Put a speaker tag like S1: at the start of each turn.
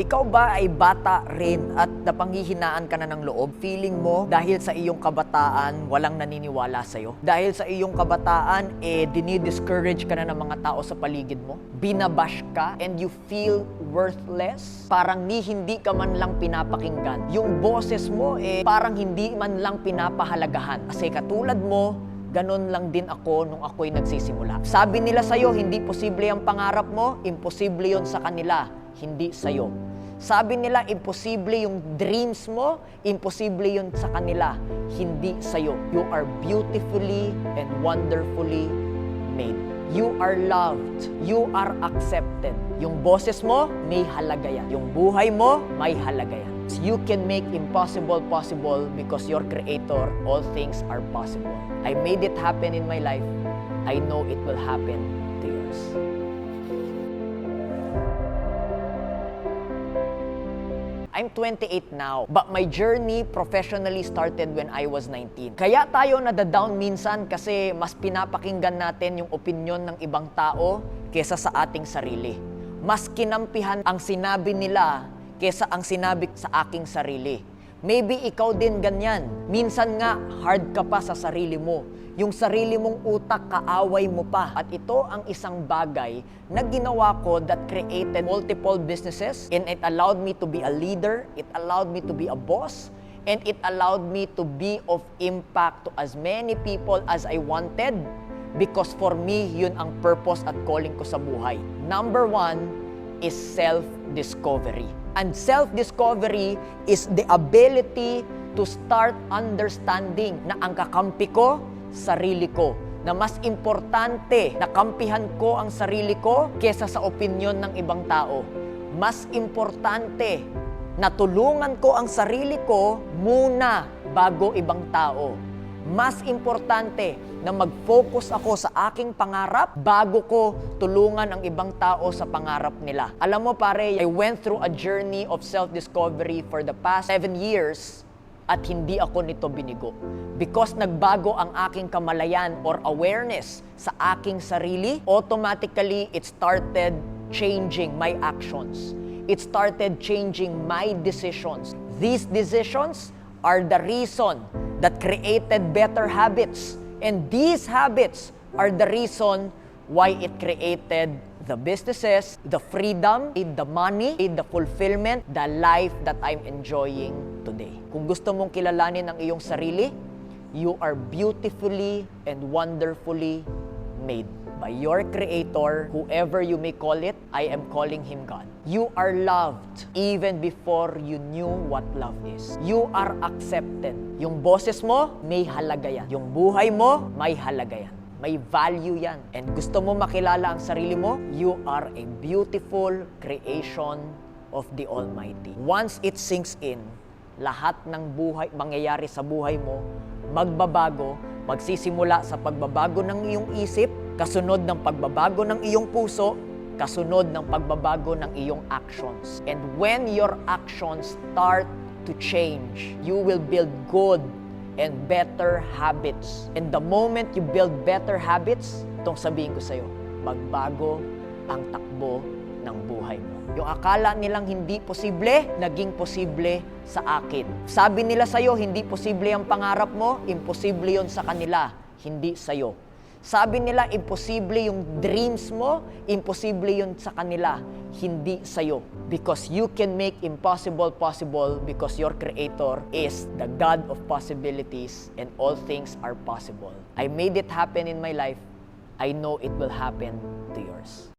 S1: Ikaw ba ay bata rin at napanghihinaan ka na ng loob? Feeling mo dahil sa iyong kabataan, walang naniniwala sa'yo? Dahil sa iyong kabataan, eh, dinidiscourage ka na ng mga tao sa paligid mo? Binabash ka and you feel worthless? Parang ni hindi ka man lang pinapakinggan. Yung boses mo, eh, parang hindi man lang pinapahalagahan. Kasi katulad mo, Ganon lang din ako nung ako'y nagsisimula. Sabi nila sa'yo, hindi posible ang pangarap mo, imposible yon sa kanila, hindi sa'yo. Sabi nila, imposible yung dreams mo, imposible yun sa kanila, hindi sa'yo. You are beautifully and wonderfully made. You are loved. You are accepted. Yung boses mo, may halaga yan. Yung buhay mo, may halaga yan. You can make impossible possible because your creator, all things are possible. I made it happen in my life. I know it will happen to yours. I'm 28 now, but my journey professionally started when I was 19. Kaya tayo nadadown minsan kasi mas pinapakinggan natin yung opinion ng ibang tao kesa sa ating sarili. Mas kinampihan ang sinabi nila kesa ang sinabi sa aking sarili. Maybe ikaw din ganyan. Minsan nga, hard ka pa sa sarili mo. Yung sarili mong utak, kaaway mo pa. At ito ang isang bagay na ginawa ko that created multiple businesses and it allowed me to be a leader, it allowed me to be a boss, and it allowed me to be of impact to as many people as I wanted because for me, yun ang purpose at calling ko sa buhay. Number one is self-discovery. And self-discovery is the ability to start understanding na ang kakampi ko, sarili ko. Na mas importante na kampihan ko ang sarili ko kesa sa opinion ng ibang tao. Mas importante na tulungan ko ang sarili ko muna bago ibang tao. Mas importante na mag-focus ako sa aking pangarap bago ko tulungan ang ibang tao sa pangarap nila. Alam mo pare, I went through a journey of self-discovery for the past seven years at hindi ako nito binigo. Because nagbago ang aking kamalayan or awareness sa aking sarili, automatically it started changing my actions. It started changing my decisions. These decisions are the reason that created better habits. And these habits are the reason why it created the businesses, the freedom, the money, the fulfillment, the life that I'm enjoying today. Kung gusto mong kilalanin ang iyong sarili, you are beautifully and wonderfully made by your creator, whoever you may call it, I am calling him God. You are loved even before you knew what love is. You are accepted. Yung boses mo, may halaga yan. Yung buhay mo, may halaga yan. May value yan. And gusto mo makilala ang sarili mo, you are a beautiful creation of the Almighty. Once it sinks in, lahat ng buhay, mangyayari sa buhay mo, magbabago, magsisimula sa pagbabago ng iyong isip, kasunod ng pagbabago ng iyong puso, kasunod ng pagbabago ng iyong actions. And when your actions start to change, you will build good and better habits. And the moment you build better habits, itong sabihin ko sa'yo, magbago ang takbo ng buhay mo. Yung akala nilang hindi posible, naging posible sa akin. Sabi nila sa'yo, hindi posible ang pangarap mo, imposible yon sa kanila, hindi sa'yo. Sabi nila, imposible yung dreams mo, imposible yun sa kanila, hindi sa'yo. Because you can make impossible possible because your Creator is the God of possibilities and all things are possible. I made it happen in my life. I know it will happen to yours.